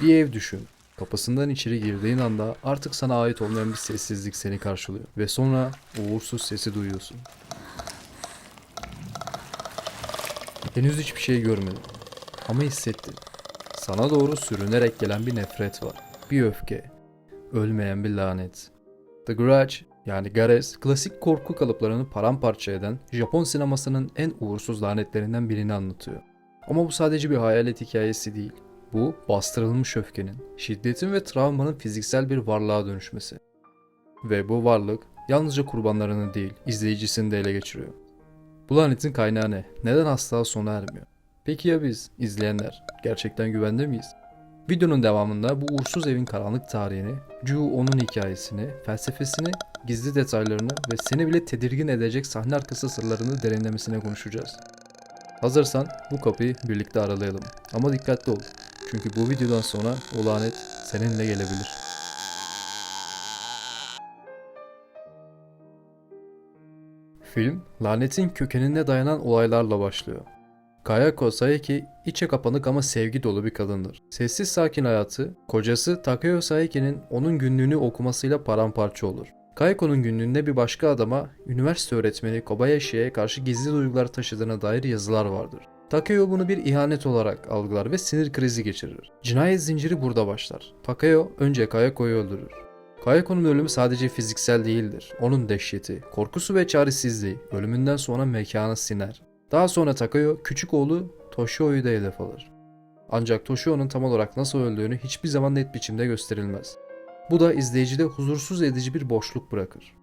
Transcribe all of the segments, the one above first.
Bir ev düşün. Kapısından içeri girdiğin anda artık sana ait olmayan bir sessizlik seni karşılıyor. Ve sonra uğursuz sesi duyuyorsun. Henüz hiçbir şey görmedin. Ama hissettin. Sana doğru sürünerek gelen bir nefret var. Bir öfke. Ölmeyen bir lanet. The Grudge yani Gares, klasik korku kalıplarını paramparça eden Japon sinemasının en uğursuz lanetlerinden birini anlatıyor. Ama bu sadece bir hayalet hikayesi değil. Bu bastırılmış öfkenin, şiddetin ve travmanın fiziksel bir varlığa dönüşmesi. Ve bu varlık yalnızca kurbanlarını değil, izleyicisini de ele geçiriyor. Bu lanetin kaynağı ne? Neden asla sona ermiyor? Peki ya biz, izleyenler, gerçekten güvende miyiz? Videonun devamında bu uğursuz evin karanlık tarihini, Ju onun hikayesini, felsefesini, gizli detaylarını ve seni bile tedirgin edecek sahne arkası sırlarını derinlemesine konuşacağız. Hazırsan bu kapıyı birlikte aralayalım. Ama dikkatli ol. Çünkü bu videodan sonra o lanet seninle gelebilir. Film, lanetin kökenine dayanan olaylarla başlıyor. Kayako Saeki içe kapanık ama sevgi dolu bir kadındır. Sessiz sakin hayatı, kocası Takeo Saeki'nin onun günlüğünü okumasıyla paramparça olur. Kayako'nun günlüğünde bir başka adama, üniversite öğretmeni Kobayashi'ye karşı gizli duygular taşıdığına dair yazılar vardır. Takeo bunu bir ihanet olarak algılar ve sinir krizi geçirir. Cinayet zinciri burada başlar. Takeo önce Kayako'yu öldürür. Kayako'nun ölümü sadece fiziksel değildir. Onun dehşeti, korkusu ve çaresizliği ölümünden sonra mekana siner. Daha sonra Takeo küçük oğlu Toshio'yu da hedef alır. Ancak Toshio'nun tam olarak nasıl öldüğünü hiçbir zaman net biçimde gösterilmez. Bu da izleyicide huzursuz edici bir boşluk bırakır.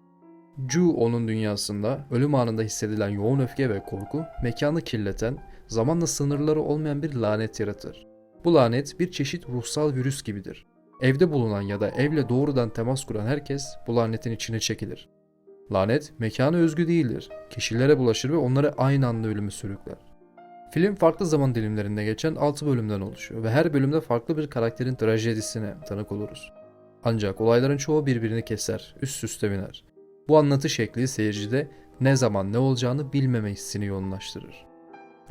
Ju onun dünyasında ölüm anında hissedilen yoğun öfke ve korku mekanı kirleten, zamanla sınırları olmayan bir lanet yaratır. Bu lanet bir çeşit ruhsal virüs gibidir. Evde bulunan ya da evle doğrudan temas kuran herkes bu lanetin içine çekilir. Lanet mekana özgü değildir. Kişilere bulaşır ve onları aynı anda ölümü sürükler. Film farklı zaman dilimlerinde geçen 6 bölümden oluşuyor ve her bölümde farklı bir karakterin trajedisine tanık oluruz. Ancak olayların çoğu birbirini keser, üst üste biner. Bu anlatı şekli seyircide ne zaman ne olacağını bilmeme hissini yoğunlaştırır.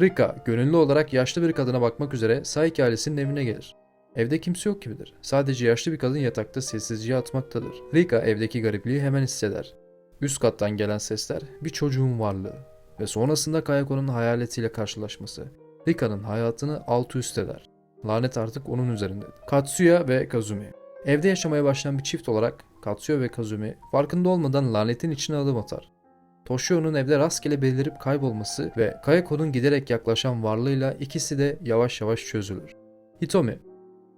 Rika, gönüllü olarak yaşlı bir kadına bakmak üzere Saiki ailesinin evine gelir. Evde kimse yok gibidir. Sadece yaşlı bir kadın yatakta sessizce yatmaktadır. Rika evdeki garipliği hemen hisseder. Üst kattan gelen sesler bir çocuğun varlığı ve sonrasında Kayako'nun hayaletiyle karşılaşması. Rika'nın hayatını alt üst eder. Lanet artık onun üzerinde. Katsuya ve Kazumi. Evde yaşamaya başlayan bir çift olarak Katsuya ve Kazumi farkında olmadan lanetin içine adım atar. Toshio'nun evde rastgele belirip kaybolması ve Kayako'nun giderek yaklaşan varlığıyla ikisi de yavaş yavaş çözülür. Hitomi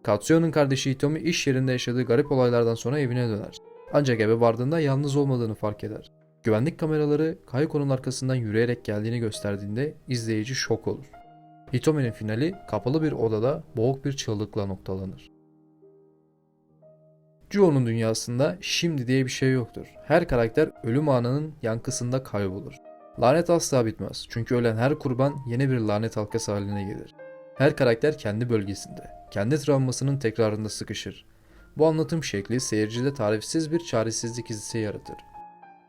Katsuyo'nun kardeşi Hitomi iş yerinde yaşadığı garip olaylardan sonra evine döner. Ancak eve vardığında yalnız olmadığını fark eder. Güvenlik kameraları Kayako'nun arkasından yürüyerek geldiğini gösterdiğinde izleyici şok olur. Hitomi'nin finali kapalı bir odada boğuk bir çığlıkla noktalanır. Juo'nun dünyasında şimdi diye bir şey yoktur. Her karakter ölüm anının yankısında kaybolur. Lanet asla bitmez çünkü ölen her kurban yeni bir lanet halkası haline gelir. Her karakter kendi bölgesinde, kendi travmasının tekrarında sıkışır. Bu anlatım şekli seyircide tarifsiz bir çaresizlik hissi yaratır.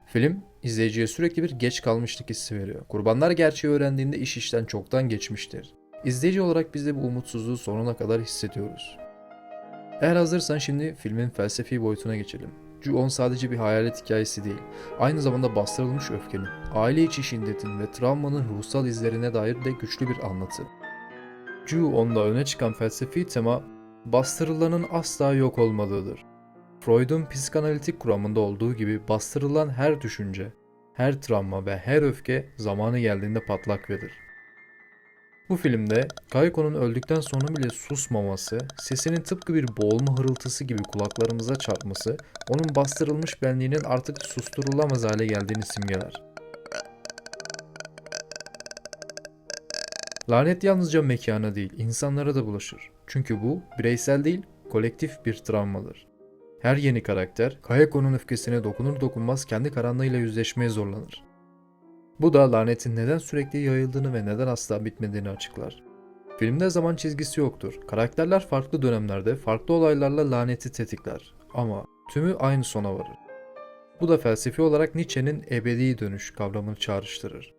Film, izleyiciye sürekli bir geç kalmışlık hissi veriyor. Kurbanlar gerçeği öğrendiğinde iş işten çoktan geçmiştir. İzleyici olarak biz de bu umutsuzluğu sonuna kadar hissediyoruz. Eğer hazırsan şimdi filmin felsefi boyutuna geçelim. Ju-on sadece bir hayalet hikayesi değil, aynı zamanda bastırılmış öfkenin, aile içi şiddetin ve travmanın ruhsal izlerine dair de güçlü bir anlatı. Ju-on'da öne çıkan felsefi tema, bastırılanın asla yok olmadığıdır. Freud'un psikanalitik kuramında olduğu gibi bastırılan her düşünce, her travma ve her öfke zamanı geldiğinde patlak verir. Bu filmde Kaiko'nun öldükten sonra bile susmaması, sesinin tıpkı bir boğulma hırıltısı gibi kulaklarımıza çarpması, onun bastırılmış benliğinin artık susturulamaz hale geldiğini simgeler. Lanet yalnızca mekana değil, insanlara da bulaşır. Çünkü bu bireysel değil, kolektif bir travmadır. Her yeni karakter, Kayako'nun öfkesine dokunur dokunmaz kendi karanlığıyla yüzleşmeye zorlanır. Bu da lanetin neden sürekli yayıldığını ve neden asla bitmediğini açıklar. Filmde zaman çizgisi yoktur. Karakterler farklı dönemlerde farklı olaylarla laneti tetikler. Ama tümü aynı sona varır. Bu da felsefi olarak Nietzsche'nin ebedi dönüş kavramını çağrıştırır.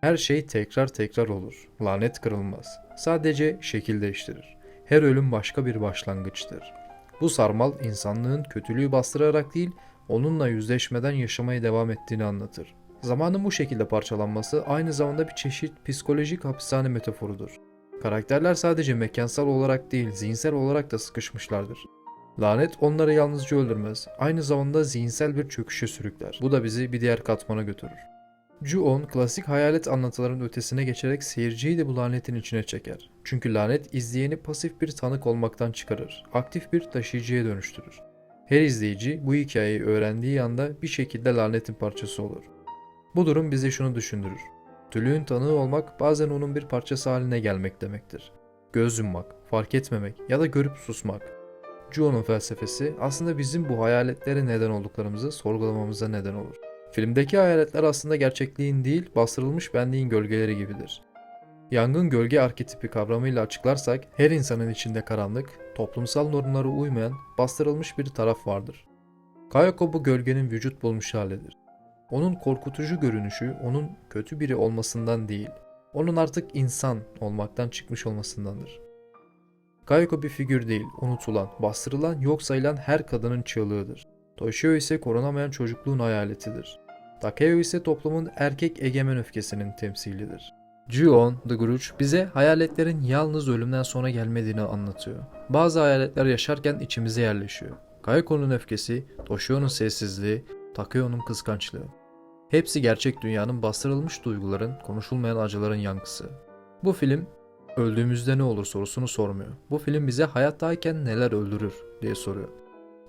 Her şey tekrar tekrar olur. Lanet kırılmaz. Sadece şekil değiştirir. her ölüm başka bir başlangıçtır. Bu sarmal insanlığın kötülüğü bastırarak değil, onunla yüzleşmeden yaşamaya devam ettiğini anlatır. Zamanın bu şekilde parçalanması aynı zamanda bir çeşit psikolojik hapishane metaforudur. Karakterler sadece mekansal olarak değil, zihinsel olarak da sıkışmışlardır. Lanet onları yalnızca öldürmez, aynı zamanda zihinsel bir çöküşe sürükler. Bu da bizi bir diğer katmana götürür. Ju-on klasik hayalet anlatıların ötesine geçerek seyirciyi de bu lanetin içine çeker. Çünkü lanet izleyeni pasif bir tanık olmaktan çıkarır, aktif bir taşıyıcıya dönüştürür. Her izleyici bu hikayeyi öğrendiği anda bir şekilde lanetin parçası olur. Bu durum bize şunu düşündürür. Kötülüğün tanığı olmak bazen onun bir parçası haline gelmek demektir. Göz yummak, fark etmemek ya da görüp susmak. Juon'un felsefesi aslında bizim bu hayaletlere neden olduklarımızı sorgulamamıza neden olur. Filmdeki hayaletler aslında gerçekliğin değil, bastırılmış benliğin gölgeleri gibidir. Yangın gölge arketipi kavramıyla açıklarsak, her insanın içinde karanlık, toplumsal normlara uymayan, bastırılmış bir taraf vardır. Kayako bu gölgenin vücut bulmuş halidir. Onun korkutucu görünüşü onun kötü biri olmasından değil, onun artık insan olmaktan çıkmış olmasındandır. Kayako bir figür değil, unutulan, bastırılan, yok sayılan her kadının çığlığıdır. Toshio ise korunamayan çocukluğun hayaletidir. Takeo ise toplumun erkek egemen öfkesinin temsilidir. Ju-on, The Grudge bize hayaletlerin yalnız ölümden sonra gelmediğini anlatıyor. Bazı hayaletler yaşarken içimize yerleşiyor. Kayako'nun öfkesi, Toshio'nun sessizliği, Takeo'nun kıskançlığı. Hepsi gerçek dünyanın bastırılmış duyguların, konuşulmayan acıların yankısı. Bu film öldüğümüzde ne olur sorusunu sormuyor. Bu film bize hayattayken neler öldürür diye soruyor.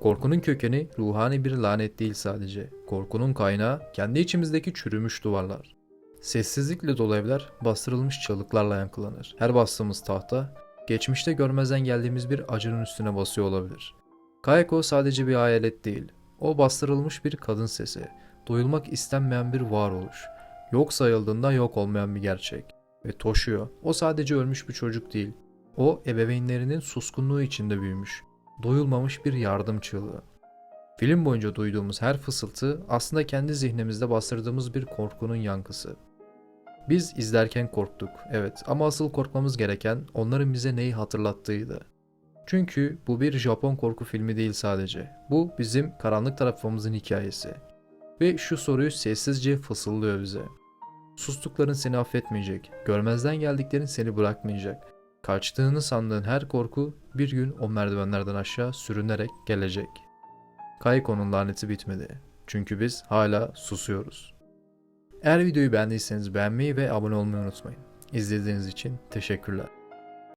Korkunun kökeni ruhani bir lanet değil sadece. Korkunun kaynağı kendi içimizdeki çürümüş duvarlar. Sessizlikle dolu evler bastırılmış çalıklarla yankılanır. Her bastığımız tahta geçmişte görmezden geldiğimiz bir acının üstüne basıyor olabilir. Kayako sadece bir hayalet değil. O bastırılmış bir kadın sesi. Duyulmak istenmeyen bir varoluş. Yok sayıldığında yok olmayan bir gerçek. Ve Toshio, o sadece ölmüş bir çocuk değil. O ebeveynlerinin suskunluğu içinde büyümüş. Doyulmamış bir yardım çığlığı. Film boyunca duyduğumuz her fısıltı aslında kendi zihnimizde bastırdığımız bir korkunun yankısı. Biz izlerken korktuk, evet ama asıl korkmamız gereken onların bize neyi hatırlattığıydı. Çünkü bu bir Japon korku filmi değil sadece. Bu bizim karanlık tarafımızın hikayesi. Ve şu soruyu sessizce fısıldıyor bize. Sustukların seni affetmeyecek, görmezden geldiklerin seni bırakmayacak. Kaçtığını sandığın her korku bir gün o merdivenlerden aşağı sürünerek gelecek. Kayko'nun laneti bitmedi. Çünkü biz hala susuyoruz. Eğer videoyu beğendiyseniz beğenmeyi ve abone olmayı unutmayın. İzlediğiniz için teşekkürler.